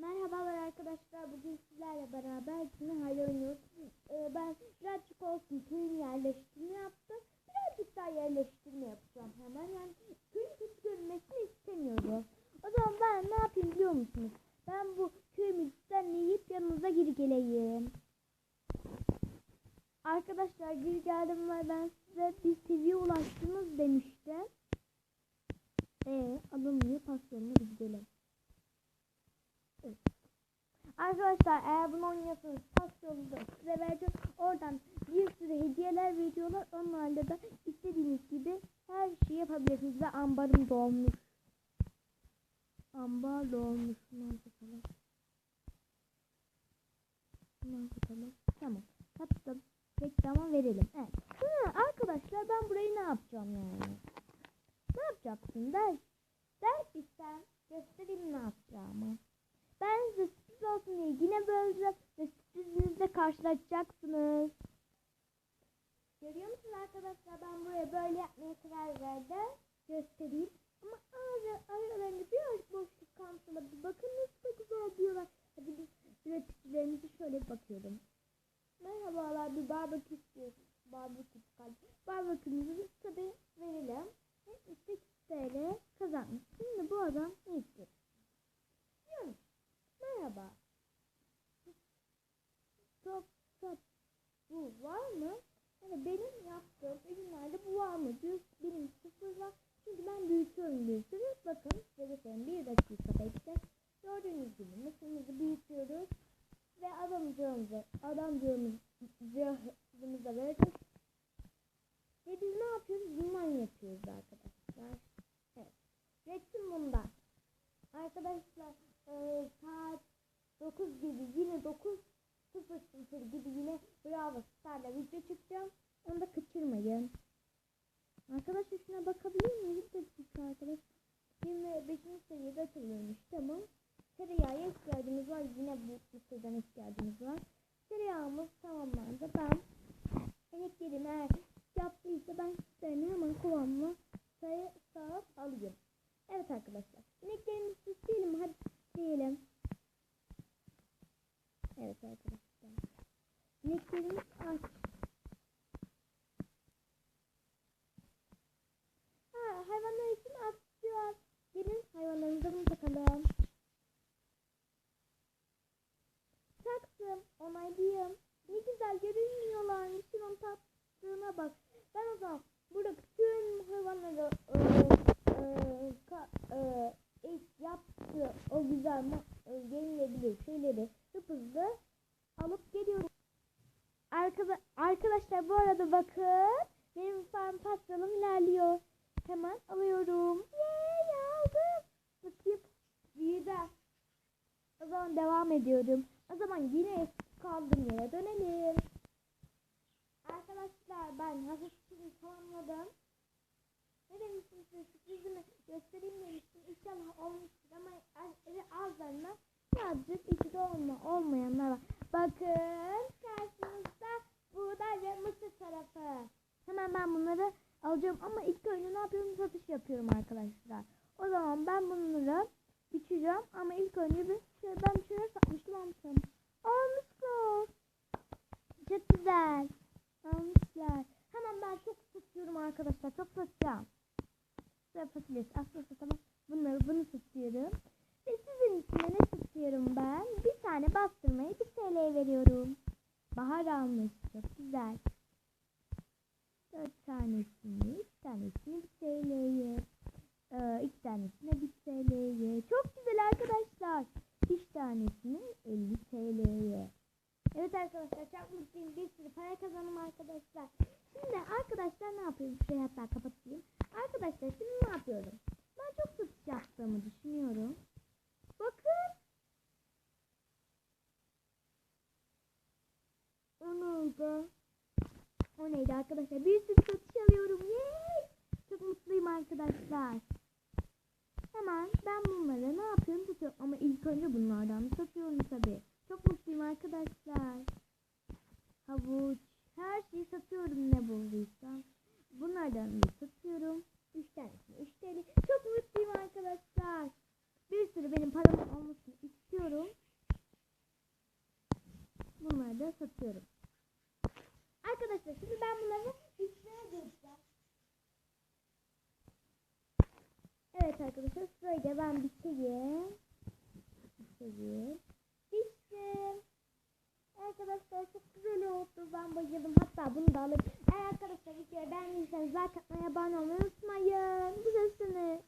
Merhabalar arkadaşlar. Bugün sizlerle beraber yine hayal oynuyoruz. Ee, ben birazcık olsun köyün yerleştirme yaptım. Birazcık daha yerleştirme yapacağım hemen. Yani köyün kötü görünmesini istemiyorum. O zaman ben ne yapayım biliyor musunuz? Ben bu köyümü düzenleyip yanınıza geri geleyim. Arkadaşlar geri geldim ve ben size bir seviye ulaştınız demiştim. Ee, alınmıyor. Pas yoluna bir gidelim. Arkadaşlar eğer bunu oynuyorsanız pas yolunda size vereceğim. Oradan bir sürü hediyeler veriyorlar. Onlarla da istediğiniz gibi her şeyi yapabilirsiniz. Ve ambarım dolmuş. Ambar dolmuş. Şundan kapatalım. Şundan kapatalım. Tamam. Kattım. Reklama verelim. Evet. Hı, arkadaşlar ben burayı ne yapacağım yani? Ne yapacaksın der. Der ki sen göstereyim ne yapacağımı. Olsun diye yine böleceğim ve sürprizinizle karşılaşacaksınız. Görüyor musunuz arkadaşlar ben buraya böyle yapmaya karar verdim. Göstereyim. Ama ara, aralarında birazcık boşluk kalmış olabilir. Bakın nasıl güzel diyorlar. Hadi biz üreticilerimizi şöyle bir bakıyorum. Merhabalar bir barbekü istiyoruz. Barbekü çıkardı. Barbekümüzü tabi verelim. Ve 8 TL kazanmış. Şimdi bu adam ne istiyor? Diyorum. Merhaba. Top top bu var mı? Yani benim yaptığım ürünlerde bu var mı? Diyor, benim sıfır var. Çünkü ben büyütüyorum sürü. Bakın size göstereyim. Bir dakika bekle. Gördüğünüz gibi mısırımızı büyütüyoruz. Ve adamcağımızı, adamcağımızı verdik. Ve biz ne yapıyoruz? Bundan yapıyoruz arkadaşlar. Evet. Resim bundan. Arkadaşlar e, saat 9 gibi yine 9 00 gibi yine Bravo Star'la video çekeceğim. Onu da kaçırmayın. Arkadaşlar şuna bakabilir miyim? Bir dakika arkadaş. 25. seviyede açılıyormuş. Tamam. Tereyağı ihtiyacımız var. Yine bu mısırdan ihtiyacımız var. Tereyağımız tamamlandı. Ben elektriğimi eğer yaptıysa ben sütlerini hemen kovamla sayı sağıp alayım. Evet arkadaşlar. İneklerimizi süsleyelim. Hadi süsleyelim. Evet arkadaşlar. İneklerimiz aç. Ha, hayvanlar için atlıyor. Gelin hayvanlarımıza bunu takalım. Taktım. Onaylayayım. Ne güzel görünmüyorlar. Şunun tatlılığına bak. Ben o zaman burada bütün hayvanları e, e, ka, e, ilk yaptığı o güzel ma- e, yenilebilir şeyleri hızlı alıp geliyorum. Arkada, arkadaşlar bu arada bakın benim farm patronum ilerliyor. Hemen alıyorum. Yeee aldım. Bakayım büyüdü. O zaman devam ediyorum. O zaman yine eski kaldığım yere dönelim. Arkadaşlar ben hazırlığımı tamamladım. Ne demiştim size sürprizimi göstereyim demiştim. İnşallah olmuştur ama evi azlarına birazcık içi olma, olmayanlar var. Bakın karşınızda buğday ve mısır tarafı. Hemen ben bunları alacağım ama ilk önce ne yapıyorum? Satış yapıyorum arkadaşlar. O zaman ben bunları biçeceğim ama ilk önce bir şey, ben bir şeyler satmıştım almışım. Almışlar. Çok güzel. Almışlar. Hemen ben çok satıyorum arkadaşlar. Çok satacağım. Sıra fasulyesi. Aslında satamam. Bunları bunu satıyorum. Ve sizin için de ne satıyorum ben? Bir tane bastırmayı bir TL veriyorum. Bahar almış. Çok güzel. Dört tanesini, üç tanesini bir TL'ye. Ee, iki tanesine bir TL'ye. Çok güzel arkadaşlar. Üç tanesini 50 TL'ye. Evet arkadaşlar çok mutluyum. Bir sürü para kazanım arkadaşlar. Şimdi arkadaşlar ne yapıyorum? Şurayı hatta kapatayım. Arkadaşlar şimdi ne yapıyorum? Ben çok satış yaptığımı düşünüyorum. Bakın. O neydi? Neydi arkadaşlar? Bir sürü satış alıyorum. Yay! Çok mutluyum arkadaşlar. Hemen ben bunları ne yapıyorum satıyorum. Ama ilk önce bunlardan satıyorum tabii. Çok mutluyum arkadaşlar. Havuç. Her şeyi satıyorum ne bulduysam. Bunlardan da satıyorum. 3 tanesini 3 TL. Çok mutluyum arkadaşlar. Bir sürü benim param olmasını istiyorum. Bunları da satıyorum. Arkadaşlar şimdi ben bunları üstüne dizeceğim. Evet arkadaşlar şöyle ben biçeyim. Biçeyim. Biçtim. Arkadaşlar çok güzel oldu. Ben bayıldım. Hatta bunu da alayım. Eğer arkadaşlar videoyu beğendiyseniz like atmayı, abone olmayı unutmayın. Güzelsiniz.